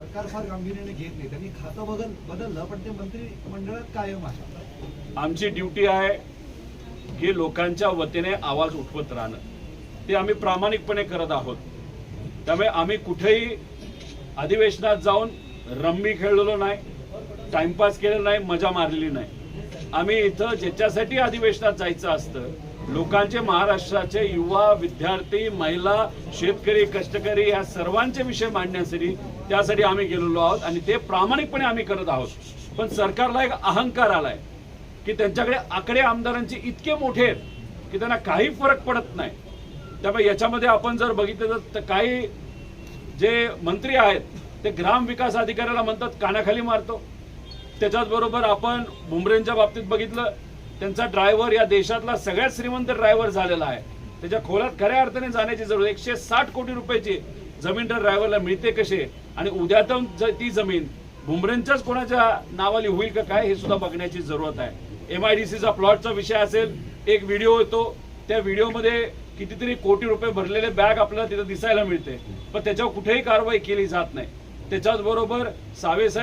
सरकार फार गांभीर्याने घेत नाही. त्यांनी खातं बदल बदललं पण ते मंत्रिमंडळात कायम आहे. आमची ड्युटी आहे की लोकांच्या वतीने आवाज उठवत राहणं. ते आम्ही प्रामाणिकपणे करत आहोत. त्यामुळे आम्ही कुठेही अधिवेशनात जाऊन रम्मी खेळलेलो नाही टाइमपास केलेलो नाही मजा मारलेली नाही. आम्ही इथं ज्याच्यासाठी अधिवेशनात जायचं असतं लोकांचे महाराष्ट्राचे युवा विद्यार्थी महिला शेतकरी कष्टकरी या सर्वांचे विषय मांडण्यासाठी त्यासाठी आम्ही गेलेलो आहोत आणि ते प्रामाणिकपणे आम्ही करत आहोत. पण सरकारला एक अहंकार आलाय की त्यांच्याकडे आकडे आमदारांचे इतके मोठे आहेत की त्यांना काही फरक पडत नाही. त्यामुळे याच्यामध्ये आपण जर बघितलं तर काही जे मंत्री आहेत ते ग्राम विकास अधिकाऱ्याला म्हणतात कानाखाली मारतो. त्याच्याच बरोबर आपण बुमरेंच्या बाबतीत बघितलं त्यांचा ड्रायव्हर या देशातला सगळ्यात श्रीमंत ड्रायव्हर झालेला आहे. त्याच्या खोलात खऱ्या अर्थाने जाण्याची जरूर एकशे साठ कोटी रुपयाची जमीन तर ड्रायव्हरला मिळते कसे? आणि उद्या तर ती जमीन बुमरेंच्याच कोणाच्या नावाली होईल का काय हे सुद्धा बघण्याची जरूरत आहे. एम आय डी सीचा प्लॉटचा विषय असेल एक व्हिडिओ येतो त्या व्हिडिओमध्ये कितीतरी कोटी रुपये भरलेले बॅग आपल्याला तिथं दिसायला मिळते. पण त्याच्यावर कुठेही कारवाई केली जात नाही. त्याच्याच बरोबर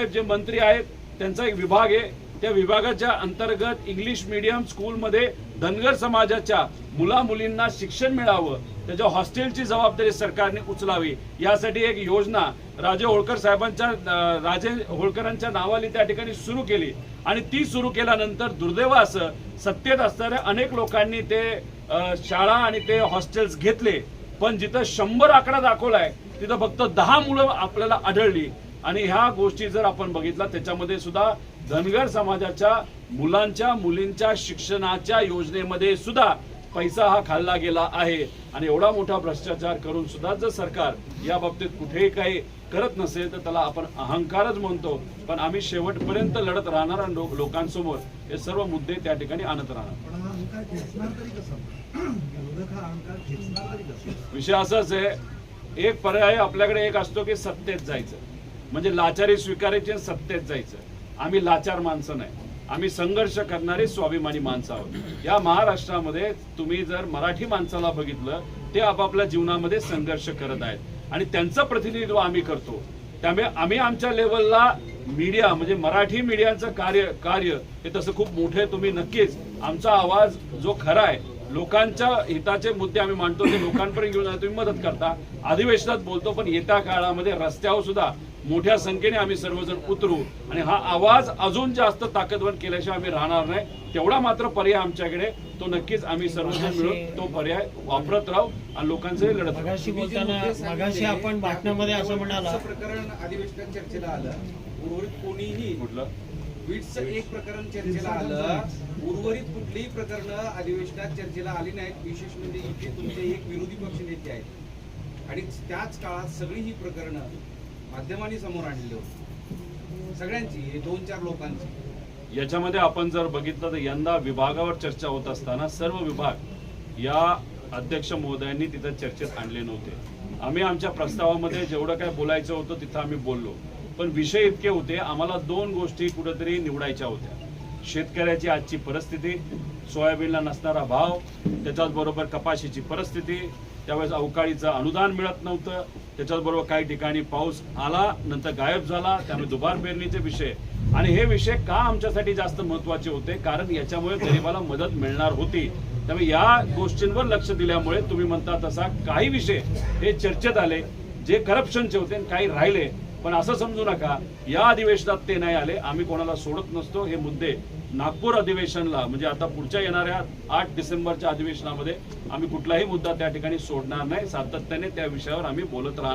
जे मंत्री आहेत त्यांचा एक विभाग आहे त्या विभागाच्या अंतर्गत इंग्लिश मीडियम स्कूलमध्ये धनगर समाजाच्या मुला मुलींना शिक्षण मिळावं त्याच्या हॉस्टेलची जबाबदारी सरकारने उचलावी यासाठी एक योजना राजे होळकर साहेबांच्या राजे होळकरांच्या नावाने त्या ठिकाणी सुरू केली. आणि ती सुरू केल्यानंतर दुर्दैव असं सत्तेत असणाऱ्या अनेक लोकांनी ते शाळा आणि ते हॉस्टेल्स घेतले. पण जिथं शंभर आकडा दाखवलाय तिथं फक्त दहा मुलं आपल्याला आढळली. आणि ह्या गोष्टी जर आपण बघितला त्याच्यामध्ये सुद्धा धनगर समाजाच्या मुलांच्या मुलींच्या शिक्षणाच्या योजनेमध्ये सुद्धा पैसा हा खाल्ला गेला आहे. आणि एवढा मोठा भ्रष्टाचार करून सुद्धा जर सरकार या बाबतीत कुठेही काही करत नसेल तर त्याला आपण अहंकारच म्हणतो. पण आम्ही शेवटपर्यंत लढत लो- लोकांसमोर हे सर्व मुद्दे त्या ठिकाणी आणत राहणार. विषय असाच आहे एक पर्याय आपल्याकडे एक असतो की सत्तेत जायचं. म्हणजे लाचारी स्वीकारायची आणि सत्तेत जायचं. आम्ही लाचार माणसं नाही. आम्ही संघर्ष करणारे स्वाभिमानी माणसं आहोत. या महाराष्ट्रामध्ये तुम्ही जर मराठी माणसाला बघितलं ते आपापल्या जीवनामध्ये संघर्ष करत आहेत. आणि त्यांचं प्रतिनिधित्व आम्ही करतो. त्यामुळे आम्ही आमच्या लेवलला मीडिया म्हणजे मराठी मीडियाचं कार्य कार्य हे तसं खूप मोठं आहे तुम्ही नक्कीच आमचा आवाज जो खरा आहे लोकांच्या हिताचे मुद्दे आम्ही मांडतो ते लोकांपर्यंत घेऊन तुम्ही मदत करता. अधिवेशनात बोलतो पण येत्या काळामध्ये रस्त्यावर सुद्धा मोठ्या संख्येने आम्ही सर्वजण उतरू आणि हा आवाज अजून जास्त ताकदवर केल्याशिवाय आम्ही राहणार नाही. तेवढा मात्र पर्याय आमच्याकडे. तो नक्कीच आम्ही सर्वजण मिळून तो पर्याय वापरत राहू आणि लोकांचे लढत मगाशी आपण बातम्यामध्ये असं म्हणाला प्रकरण अधिवेशनात चर्चेला आलं. उर्वरित कोणीही कुठलं? बीडचं एक प्रकरण चर्चेला आलं. उर्वरित कुठलीही प्रकरणं अधिवेशनात चर्चेला आली नाहीत. विशेष म्हणजे इथे तुमचे एक विरोधी पक्ष नेते आहेत. आणि त्याच काळात सगळी ही प्रकरणं माध्यमांनी समोर आणले होते. सगळ्यांची दोन चार लोकांची. याच्यामध्ये आपण जर बघितलं तर यंदा विभागावर चर्चा होत असताना सर्व विभाग या अध्यक्ष महोदयांनी तिथं चर्चेत आणले नव्हते. आम्ही आमच्या प्रस्तावामध्ये जेवढं काय बोलायचं होतं तिथं आम्ही बोललो. पण विषय इतके होते आम्हाला दोन गोष्टी कुठेतरी निवडायच्या होत्या. शेतकऱ्याची आजची परिस्थिती सोयाबीनला नसणारा भाव त्याच्याच बरोबर कपाशीची परिस्थिती त्यावेळेस अवकाळीचं अनुदान मिळत नव्हतं त्याच्याचबरोबर काही ठिकाणी पाऊस आला नंतर गायब झाला त्यामुळे दुबार पेरणीचे विषय. आणि हे विषय का आमच्यासाठी जास्त महत्त्वाचे होते? कारण याच्यामुळे गरिबाला मदत मिळणार होती. त्यामुळे या गोष्टींवर लक्ष दिल्यामुळे तुम्ही म्हणता तसा काही विषय हे चर्चेत आले जे करप्शनचे होते आणि काही राहिले. पण असं समजू नका या अधिवेशनात ते नाही आले आम्ही कोणाला सोडत नसतो हे मुद्दे नागपूर अधिवेशनला म्हणजे आता पुढच्या येणाऱ्या आठ डिसेंबरच्या अधिवेशनामध्ये आम्ही कुठलाही मुद्दा त्या ठिकाणी सोडणार नाही. सातत्याने त्या विषयावर आम्ही बोलत राहणार.